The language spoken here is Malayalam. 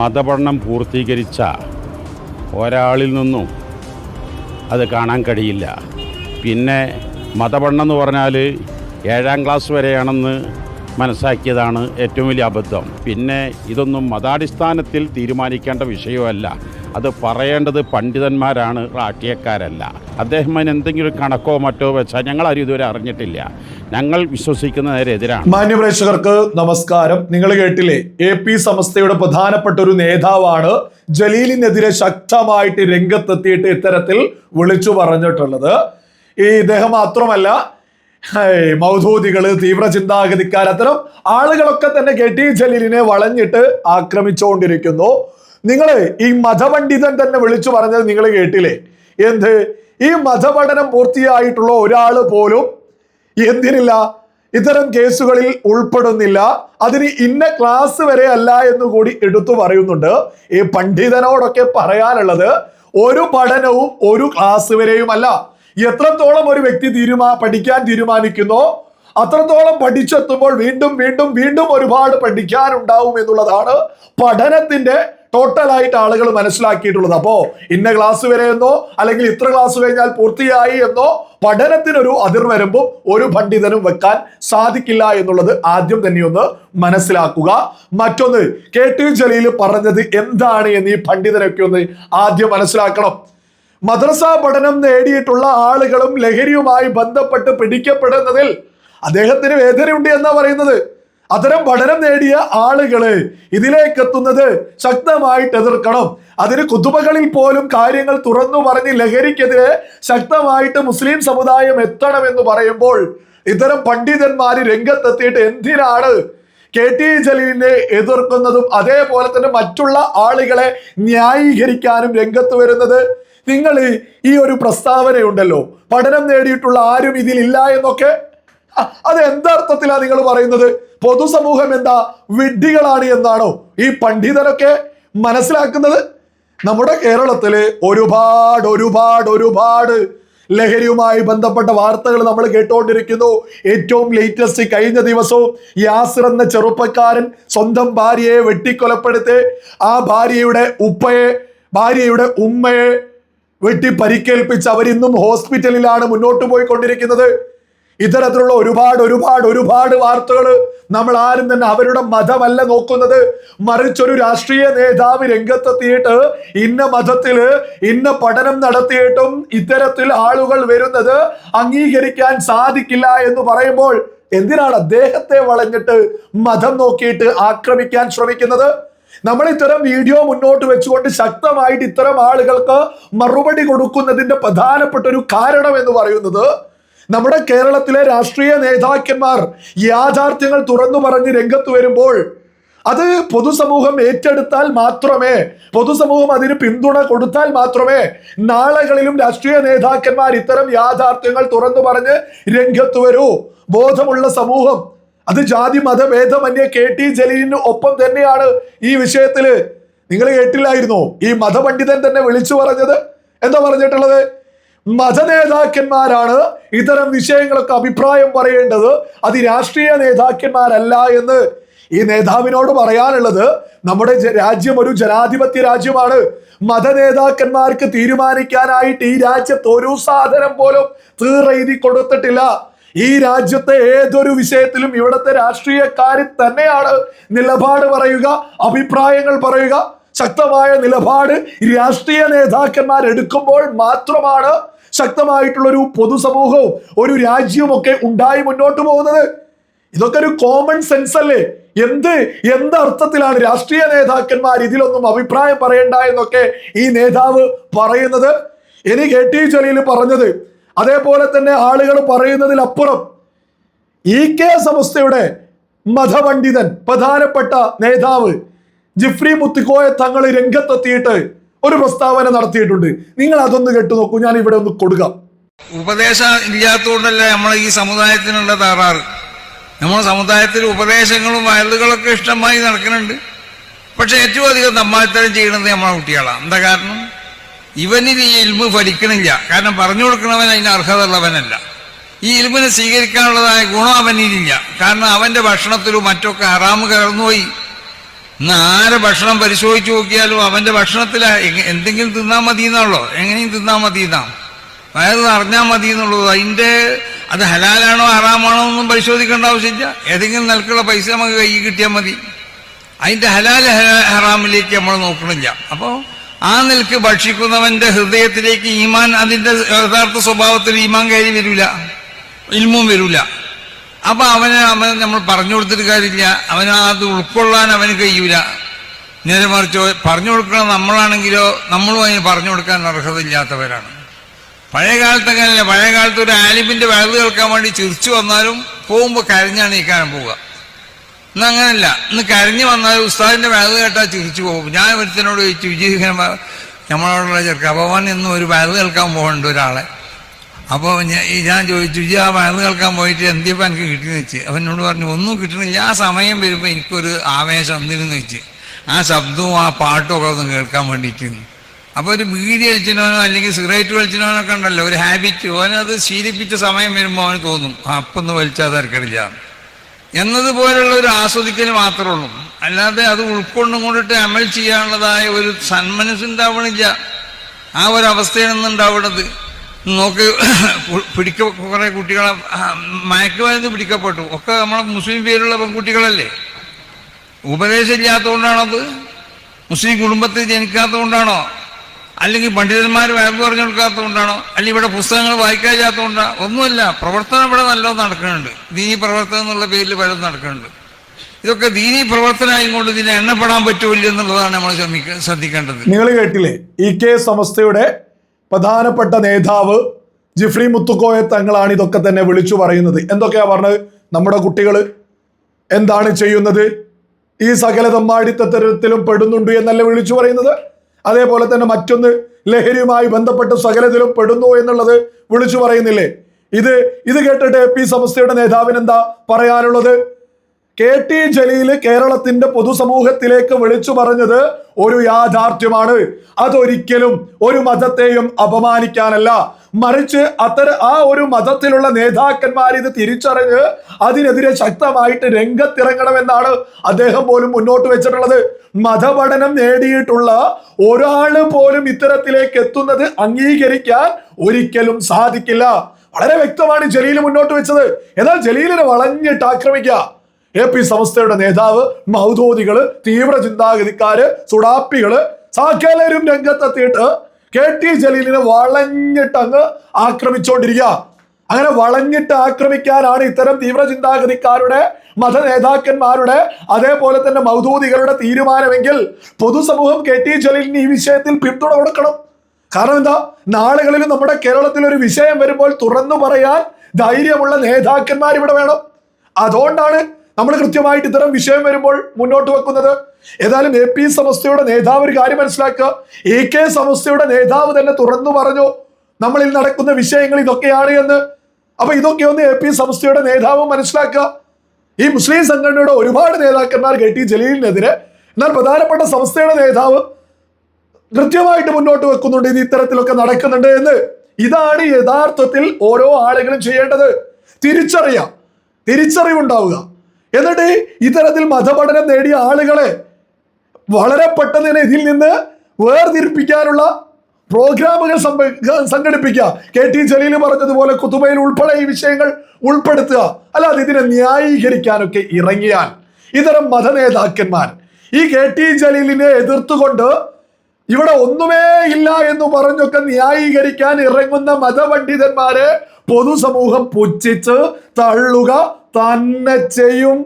മതപഠനം പൂർത്തീകരിച്ച ഒരാളിൽ നിന്നും അത് കാണാൻ കഴിയില്ല. പിന്നെ മതപഠനം എന്ന് പറഞ്ഞാൽ ഏഴാം ക്ലാസ് വരെയാണെന്ന് മനസ്സാക്കിയതാണ് ഏറ്റവും വലിയ അബദ്ധം. പിന്നെ ഇതൊന്നും മതാടിസ്ഥാനത്തിൽ തീരുമാനിക്കേണ്ട വിഷയമല്ല. അത് പറയേണ്ടത് പണ്ഡിതന്മാരാണ് രാഷ്ട്രീയക്കാരല്ല അദ്ദേഹം അതിന് എന്തെങ്കിലും കണക്കോ മറ്റോ വെച്ചാൽ ഞങ്ങളാരും ഇതുവരെ അറിഞ്ഞിട്ടില്ല. ഞങ്ങൾ വിശ്വസിക്കുന്നതിനെതിരാണ്. മാന്യപ്രേക്ഷകർക്ക് നമസ്കാരം. നിങ്ങൾ കേട്ടില്ലേ? എ പി സമസ്തയുടെ പ്രധാനപ്പെട്ട ഒരു നേതാവാണ് ജലീലിനെതിരെ ശക്തമായിട്ട് രംഗത്തെത്തിയിട്ട് ഇത്തരത്തിൽ വിളിച്ചു പറഞ്ഞിട്ടുള്ളത്. ഈ ഇദ്ദേഹം മാത്രമല്ല മൗധൂതികൾ തീവ്ര ചിന്താഗതിക്കാർ അത്തരം ആളുകളൊക്കെ തന്നെ കെട്ടി ജലീലിനെ വളഞ്ഞിട്ട് ആക്രമിച്ചുകൊണ്ടിരിക്കുന്നു. നിങ്ങൾ ഈ മതപണ്ഡിതൻ തന്നെ വിളിച്ചു പറഞ്ഞത് നിങ്ങൾ കേട്ടില്ലേ? എന്ത്? ഈ മതപഠനം പൂർത്തിയായിട്ടുള്ള ഒരാൾ പോലും എന്തിനില്ല? ഇത്തരം കേസുകളിൽ ഉൾപ്പെടുന്നില്ല. അതിന് ഇന്ന ക്ലാസ് വരെ അല്ല എന്ന് കൂടി എടുത്തു പറയുന്നുണ്ട്. ഈ പണ്ഡിതനോടൊക്കെ പറയാനുള്ളത് ഒരു പഠനവും ഒരു ക്ലാസ് വരെയും അല്ല എത്രത്തോളം ഒരു വ്യക്തി തീരുമാ പഠിക്കാൻ തീരുമാനിക്കുന്നോ? അത്രത്തോളം പഠിച്ചെത്തുമ്പോൾ വീണ്ടും വീണ്ടും വീണ്ടും ഒരുപാട് പഠിക്കാനുണ്ടാവും എന്നുള്ളതാണ് പഠനത്തിന്റെ ടോട്ടലായിട്ട് ആളുകൾ മനസ്സിലാക്കിയിട്ടുള്ളത്. അപ്പോ ഇന്ന ക്ലാസ് വരെ എന്നോ അല്ലെങ്കിൽ ഇത്ര ക്ലാസ് കഴിഞ്ഞാൽ പൂർത്തിയായി എന്നോ പഠനത്തിനൊരു അതിർ വരുമ്പോൾ ഒരു പണ്ഡിതനും വെക്കാൻ സാധിക്കില്ല എന്നുള്ളത് ആദ്യം തന്നെ ഒന്ന് മനസ്സിലാക്കുക. മറ്റൊന്ന് കെ ടി ജലീൽ പറഞ്ഞത് എന്താണ് എന്ന് ഈ പണ്ഡിതനൊക്കെ ഒന്ന് ആദ്യം മനസ്സിലാക്കണം. മദ്രസ പഠനം നേടിയിട്ടുള്ള ആളുകളും ലഹരിയുമായി ബന്ധപ്പെട്ട് പിടിക്കപ്പെടുന്നതിൽ അദ്ദേഹത്തിന് വേദനയുണ്ട് എന്നാ പറയുന്നത്. അത്തരം പഠനം നേടിയ ആളുകളെ ഇതിലേക്ക് എത്തുന്നത് ശക്തമായിട്ട് എതിർക്കണം. അതിന് കുതുമകളിൽ പോലും കാര്യങ്ങൾ തുറന്നു പറഞ്ഞ് ലഹരിക്കെതിരെ ശക്തമായിട്ട് മുസ്ലിം സമുദായം എത്തണം എന്ന് പറയുമ്പോൾ ഇത്തരം പണ്ഡിതന്മാര് രംഗത്തെത്തിയിട്ട് എന്തിനാണ് കെ ടി ജലീലിനെ എതിർക്കുന്നതും അതേപോലെ തന്നെ മറ്റുള്ള ആളുകളെ ന്യായീകരിക്കാനും രംഗത്ത് വരുന്നത്? നിങ്ങൾ ഈ ഒരു പ്രസ്താവനയുണ്ടല്ലോ. പഠനം നേടിയിട്ടുള്ള ആരും ഇതിലില്ല എന്നൊക്കെ അത് എന്തർത്ഥത്തിലാ നിങ്ങൾ പറയുന്നത്? പൊതുസമൂഹം എന്താ വിഡ്ഢികളാണ് എന്നാണോ ഈ പണ്ഡിതരൊക്കെ മനസ്സിലാക്കുന്നത്? നമ്മുടെ കേരളത്തിൽ ഒരുപാട് ഒരുപാട് ഒരുപാട് ലഹരിയുമായി ബന്ധപ്പെട്ട വാർത്തകൾ നമ്മൾ കേട്ടുകൊണ്ടിരിക്കുന്നു. ഏറ്റവും ലേറ്റസ്റ്റ് കഴിഞ്ഞ ദിവസവും യാസർ എന്ന ചെറുപ്പക്കാരൻ സ്വന്തം ഭാര്യയെ വെട്ടിക്കൊലപ്പെടുത്തി ആ ഭാര്യയുടെ ഉപ്പയെ ഭാര്യയുടെ ഉമ്മയെ വെട്ടി പരിക്കേൽപ്പിച്ച് അവരിന്നും ഹോസ്പിറ്റലിലാണ് മുന്നോട്ട് പോയിക്കൊണ്ടിരിക്കുന്നത്. ഇത്തരത്തിലുള്ള ഒരുപാട് ഒരുപാട് ഒരുപാട് വാർത്തകൾ നമ്മൾ ആരും തന്നെ അവരുടെ മതമല്ല നോക്കുന്നത്. മറിച്ചൊരു രാഷ്ട്രീയ നേതാവ് രംഗത്തെത്തിയിട്ട് ഇന്ന മതത്തിൽ ഇന്ന പഠനം നടത്തിയിട്ടും ഇത്തരത്തിൽ ആളുകൾ വരുന്നത് അംഗീകരിക്കാൻ സാധിക്കില്ല എന്ന് പറയുമ്പോൾ എന്തിനാണ് അദ്ദേഹത്തെ വളഞ്ഞിട്ട് മതം നോക്കിയിട്ട് ആക്രമിക്കാൻ ശ്രമിക്കുന്നത്? നമ്മൾ ഇത്തരം വീഡിയോ മുന്നോട്ട് വെച്ചുകൊണ്ട് ശക്തമായിട്ട് ഇത്തരം ആളുകൾക്ക് മറുപടി കൊടുക്കുന്നതിന്റെ പ്രധാനപ്പെട്ട ഒരു കാരണം എന്ന് പറയുന്നത് നമ്മുടെ കേരളത്തിലെ രാഷ്ട്രീയ നേതാക്കന്മാർ യാഥാർത്ഥ്യങ്ങൾ തുറന്നു പറഞ്ഞ് രംഗത്ത് വരുമ്പോൾ അത് പൊതുസമൂഹം ഏറ്റെടുത്താൽ മാത്രമേ പൊതുസമൂഹം അതിന് പിന്തുണ കൊടുത്താൽ മാത്രമേ നാളുകളിലും രാഷ്ട്രീയ നേതാക്കന്മാർ ഇത്തരം യാഥാർത്ഥ്യങ്ങൾ തുറന്നു പറഞ്ഞ് രംഗത്ത് വരൂ. ബോധമുള്ള സമൂഹം അത് ജാതി മതഭേദമന്യേ കെ ടി ജലീലിന് ഒപ്പം തന്നെയാണ് ഈ വിഷയത്തിൽ. നിങ്ങൾ കേട്ടില്ലായിരുന്നു? ഈ മതപണ്ഡിതൻ തന്നെ വിളിച്ചു പറഞ്ഞത്. എന്താ പറഞ്ഞിട്ടുള്ളത്? മതനേതാക്കന്മാരാണ്. ഇത്തരം വിഷയങ്ങളൊക്കെ അഭിപ്രായം പറയേണ്ടത് അത് രാഷ്ട്രീയ നേതാക്കന്മാരല്ല എന്ന് ഈ നേതാവിനോട് പറയാനുള്ളത് നമ്മുടെ രാജ്യം ഒരു ജനാധിപത്യ രാജ്യമാണ്. മതനേതാക്കന്മാർക്ക് തീരുമാനിക്കാനായിട്ട് ഈ രാജ്യത്ത് ഒരു സാധനം പോലും തീറെഴുതി കൊടുത്തിട്ടില്ല. ഈ രാജ്യത്തെ ഏതൊരു വിഷയത്തിലും ഇവിടുത്തെ രാഷ്ട്രീയക്കാരിൽ തന്നെയാണ് നിലപാട് പറയുക അഭിപ്രായങ്ങൾ പറയുക. ശക്തമായ നിലപാട് രാഷ്ട്രീയ നേതാക്കന്മാർ എടുക്കുമ്പോൾ മാത്രമാണ് ശക്തമായിട്ടുള്ള ഒരു പൊതുസമൂഹവും ഒരു രാജ്യവും ഒക്കെ ഉണ്ടായി മുന്നോട്ട് പോകുന്നത്. ഇതൊക്കെ ഒരു കോമൺ സെൻസ് അല്ലേ? എന്ത് എന്ത് അർത്ഥത്തിലാണ് രാഷ്ട്രീയ നേതാക്കന്മാർ ഇതിലൊന്നും അഭിപ്രായം പറയണ്ട എന്നൊക്കെ ഈ നേതാവ് പറയുന്നത്? ഇനി കെ ടി ജലീൽ പറഞ്ഞത് അതേപോലെ തന്നെ ആളുകൾ പറയുന്നതിലപ്പുറം ഇ കെ സമസ്തയുടെ മതപണ്ഡിതൻ പ്രധാനപ്പെട്ട നേതാവ് ജിഫ്രി മുത്തുക്കോയെ തങ്ങൾ രംഗത്തെത്തിയിട്ട് ഒരു പ്രസ്താവന നടത്തിയിട്ടുണ്ട്. നിങ്ങൾ അതൊന്ന് കേട്ടു നോക്കൂ. ഞാൻ ഇവിടെ ഒന്ന് കൊടുക്കാം. ഉപദേശം ഇല്ലാത്തതുകൊണ്ടല്ല നമ്മൾ ഈ സമുദായത്തിനുള്ള തകരാറ്? നമ്മുടെ സമുദായത്തിൽ ഉപദേശങ്ങളും വയലുകളൊക്കെ ഇഷ്ടമായി നടക്കുന്നുണ്ട്. പക്ഷെ ഏറ്റവും അധികം നമ്മാത്തരം ചെയ്യുന്നത് നമ്മളെ കുട്ടികളാണ് എന്താ കാരണം? ഇവനിൽ ഈ ഇൽമ് ഫലിക്കണില്ല. കാരണം പറഞ്ഞു കൊടുക്കണവൻ അതിന് അർഹത ഉള്ളവനല്ല ഈ ഇൽമിനെ സ്വീകരിക്കാനുള്ളതായ ഗുണം അവനിലില്ല. കാരണം അവന്റെ ഭക്ഷണത്തിലും മറ്റൊക്കെ അറാമ് കടന്നുപോയി ഇന്ന് ആരെ ഭക്ഷണം പരിശോധിച്ചു നോക്കിയാലും അവന്റെ ഭക്ഷണത്തിൽ എന്തെങ്കിലും തിന്നാൽ മതി എന്നുള്ളോ എങ്ങനെയും തിന്നാൽ മതി എന്നാ വയറ് നിറഞ്ഞാൽ മതി എന്നുള്ളത് അതിന്റെ അത് ഹലാലാണോ ഹറാമാണോ ഒന്നും പരിശോധിക്കേണ്ട ആവശ്യമില്ല. ഏതെങ്കിലും നിലക്കുള്ള പൈസ നമുക്ക് കൈ കിട്ടിയാൽ മതി. അതിന്റെ ഹലാൽ ഹറാമിലേക്ക് നമ്മൾ നോക്കണില്ല. അപ്പോൾ ആ നിലയ്ക്ക് ഭക്ഷിക്കുന്നവന്റെ ഹൃദയത്തിലേക്ക് ഈമാൻ അതിന്റെ യഥാർത്ഥ സ്വഭാവത്തിൽ ഈമാൻ കയറി വരില്ല ഇൽമും വരില്ല അപ്പൊ അവന് അവൻ നമ്മൾ പറഞ്ഞു കൊടുത്തിട്ട് കാര്യമില്ല. അവന് അത് ഉൾക്കൊള്ളാൻ അവന് കഴിയൂല. നേരെ മറിച്ച് പറഞ്ഞു കൊടുക്കണം നമ്മളാണെങ്കിലോ നമ്മളും അതിന് പറഞ്ഞു കൊടുക്കാൻ അർഹതയില്ലാത്തവരാണ്. പഴയ കാലത്തൊക്കെ പഴയ കാലത്ത് ഒരു ആലിമിന്റെ വയത് കേൾക്കാൻ വേണ്ടി ചിരിച്ചു വന്നാലും പോകുമ്പോൾ കരഞ്ഞാണ് ഈ കാലം പോവുക. ഇന്ന് അങ്ങനല്ല ഇന്ന് കരഞ്ഞു വന്നാൽ ഉസ്താദിന്റെ വയത് കേട്ടാൽ ചിരിച്ചു പോകും. ഞാൻ ഒരുത്തനോട് ചോദിച്ചു വിജയ നമ്മളോടുള്ള ചെറുക്ക. ഭഗവാൻ എന്നും ഒരു വയത് കേൾക്കാൻ പോകേണ്ട ഒരാളെ. അപ്പോൾ ഞാൻ ഈ ഞാൻ ചോദിച്ചു ഈ ആ വയന്ന് കേൾക്കാൻ പോയിട്ട് എന്തിയപ്പോൾ എനിക്ക് കിട്ടിയെന്ന് വെച്ച്? അവനോട് പറഞ്ഞു ഒന്നും കിട്ടണില്ല ആ സമയം വരുമ്പോൾ എനിക്കൊരു ആവേശം എന്തിനെന്ന് വെച്ച്. ആ ശബ്ദവും ആ പാട്ടും ഒക്കെ ഒന്ന് കേൾക്കാൻ വേണ്ടിയിട്ട് അപ്പോൾ ഒരു ബീഡി വലിച്ചിനോനോ അല്ലെങ്കിൽ സിഗരറ്റ് വലിച്ചിനോനൊക്കെ ഉണ്ടല്ലോ ഒരു ഹാബിറ്റ്. ഓനത് ശീലിപ്പിച്ച സമയം വരുമ്പോൾ അവന് തോന്നും അപ്പൊന്ന് വലിച്ചാൽ തിരക്കടില്ല. എന്നതുപോലുള്ള ഒരു ആസ്വദിക്കൽ മാത്രമേ ഉള്ളൂ. അല്ലാതെ അത് ഉൾക്കൊണ്ടും കൊണ്ടിട്ട് അമൽ ചെയ്യാനുള്ളതായ ഒരു സന്മനസ്സുണ്ടാവണില്ല. ആ ഒരു അവസ്ഥയാണ് നിന്നുണ്ടാവണത് നോക്ക് പിടിക്ക കുറെ കുട്ടികളെ മയക്കുമരുന്ന് പിടിക്കപ്പെട്ടു. ഒക്കെ നമ്മളെ മുസ്ലിം പേരുള്ള പെൺകുട്ടികളല്ലേ? ഉപദേശം ഇല്ലാത്തതുകൊണ്ടാണത് മുസ്ലിം കുടുംബത്തിൽ ജനിക്കാത്തതുകൊണ്ടാണോ? അല്ലെങ്കിൽ പണ്ഡിതന്മാർ വയറു പറഞ്ഞു കൊടുക്കാത്തതുകൊണ്ടാണോ? അല്ലെങ്കിൽ ഇവിടെ പുസ്തകങ്ങൾ വായിക്കാതില്ലാത്തതുകൊണ്ടാണ് ഒന്നുമല്ല പ്രവർത്തനം ഇവിടെ നല്ലോണം നടക്കുന്നുണ്ട്. ദീനി പ്രവർത്തനം എന്നുള്ള പേരിൽ പലതും നടക്കുന്നുണ്ട്. ഇതൊക്കെ ദീനി പ്രവർത്തനമായും കൊണ്ട് ഇതിനെ എണ്ണപ്പെടാൻ പറ്റുമല്ലോ എന്നുള്ളതാണ് നമ്മൾ ശ്രമിക്ക ശ്രദ്ധിക്കേണ്ടത്. നിങ്ങൾ കേട്ടില്ലേ? ഇ കെ സമസ്തയുടെ പ്രധാനപ്പെട്ട നേതാവ് ജിഫ്രി മുത്തുക്കോയെ തങ്ങളാണ് ഇതൊക്കെ തന്നെ വിളിച്ചു പറയുന്നത്. എന്തൊക്കെയാ പറഞ്ഞത്? നമ്മുടെ കുട്ടികൾ എന്താണ് ചെയ്യുന്നത്? ഈ സകല തമ്മാടിത്തരത്തിലും പെടുന്നുണ്ട് എന്നല്ല വിളിച്ചു പറയുന്നത്? അതേപോലെ തന്നെ മറ്റൊന്ന് ലഹരിയുമായി ബന്ധപ്പെട്ട് സകലത്തിലും പെടുന്നു എന്നുള്ളത് വിളിച്ചു പറയുന്നില്ലേ? ഇത് ഇത് കേട്ടിട്ട് എ പി സമസ്തയുടെ നേതാവിന് എന്താ പറയാനുള്ളത്? കെ ടി ജലീൽ കേരളത്തിന്റെ പൊതുസമൂഹത്തിലേക്ക് വിളിച്ചു പറഞ്ഞത് ഒരു യാഥാർത്ഥ്യമാണ്. അതൊരിക്കലും ഒരു മതത്തെയും അപമാനിക്കാനല്ല. മറിച്ച് അത്തരം ആ ഒരു മതത്തിലുള്ള നേതാക്കന്മാർ ഇത് തിരിച്ചറിഞ്ഞ് അതിനെതിരെ ശക്തമായിട്ട് രംഗത്തിറങ്ങണമെന്നാണ് അദ്ദേഹം പോലും മുന്നോട്ട് വെച്ചിട്ടുള്ളത്. മതപഠനം നേടിയിട്ടുള്ള ഒരാൾ പോലും ഇത്തരത്തിലേക്ക് എത്തുന്നത് അംഗീകരിക്കാൻ ഒരിക്കലും സാധിക്കില്ല. വളരെ വ്യക്തമാണ് ജലീൽ മുന്നോട്ട് വെച്ചത്. എന്നാൽ ജലീലിനെ വളഞ്ഞിട്ട് ആക്രമിക്കുക. എ പി സംസ്ഥയുടെ നേതാവ് മൗദോദികൾ തീവ്ര ചിന്താഗതിക്കാര് സുഡാപ്പികൾ സകലരും രംഗത്തെത്തിയിട്ട് കെ ടി ജലീലിനെ വളഞ്ഞിട്ട് അങ്ങ് ആക്രമിച്ചുകൊണ്ടിരിക്കുക അങ്ങനെ വളഞ്ഞിട്ട് ആക്രമിക്കാനാണ് ഇത്തരം തീവ്ര ചിന്താഗതിക്കാരുടെ മത നേതാക്കന്മാരുടെ അതേപോലെ തന്നെ മൗദൂദികളുടെ തീരുമാനമെങ്കിൽ പൊതുസമൂഹം കെ ടി ജലീലിന് ഈ വിഷയത്തിൽ പിന്തുണ കൊടുക്കണം. കാരണം എന്താ? നാളുകളിൽ നമ്മുടെ കേരളത്തിൽ ഒരു വിഷയം വരുമ്പോൾ തുറന്നു പറയാൻ ധൈര്യമുള്ള നേതാക്കന്മാർ ഇവിടെ വേണം. അതുകൊണ്ടാണ് നമ്മൾ കൃത്യമായിട്ട് ഇത്തരം വിഷയം വരുമ്പോൾ മുന്നോട്ട് വെക്കുന്നത് ഏതായാലും എ പി സമസ്തയുടെ നേതാവ് ഒരു കാര്യം മനസ്സിലാക്കുക. എ കെ സമസ്തയുടെ നേതാവ് തന്നെ തുറന്നു പറഞ്ഞു നമ്മളിൽ നടക്കുന്ന വിഷയങ്ങൾ ഇതൊക്കെയാണ് എന്ന്. അപ്പൊ ഇതൊക്കെ ഒന്ന് എ പി സമസ്തയുടെ നേതാവ് മനസ്സിലാക്കുക. ഈ മുസ്ലിം സംഘടനയുടെ ഒരുപാട് നേതാക്കന്മാർ കെ ടി ജലീലിനെതിരെ എന്നാൽ പ്രധാനപ്പെട്ട സംസ്ഥയുടെ നേതാവ് കൃത്യമായിട്ട് മുന്നോട്ട് വെക്കുന്നുണ്ട് ഇത് ഇത്തരത്തിലൊക്കെ നടക്കുന്നുണ്ട് എന്ന്. ഇതാണ് യഥാർത്ഥത്തിൽ ഓരോ ആളുകളും ചെയ്യേണ്ടത്. തിരിച്ചറിയാം തിരിച്ചറിവുണ്ടാവുക. എന്നിട്ട് ഇത്തരത്തിൽ മതപഠനം നേടിയ ആളുകളെ വളരെ പെട്ടെന്ന് തന്നെ ഇതിൽ നിന്ന് വേർതിരിപ്പിക്കാനുള്ള പ്രോഗ്രാമുകൾ സംഘടിപ്പിക്കുക. കെ ടി ജലീൽ പറഞ്ഞതുപോലെ കുത്തുബയിൽ ഉൾപ്പെടെ ഈ വിഷയങ്ങൾ ഉൾപ്പെടുത്തുക. അല്ലാതെ ഇതിനെ ന്യായീകരിക്കാനൊക്കെ ഇറങ്ങിയാൽ ഇത്തരം മതനേതാക്കന്മാർ ഈ കെ ടി ജലീലിനെ എതിർത്തുകൊണ്ട് ഇവിടെ ഒന്നുമേ ഇല്ല എന്ന് പറഞ്ഞൊക്കെ ന്യായീകരിക്കാൻ ഇറങ്ങുന്ന മതപണ്ഡിതന്മാരെ പൊതുസമൂഹം പുച്ഛിച്ച് തള്ളുക തന്നെ ചെയ്യും.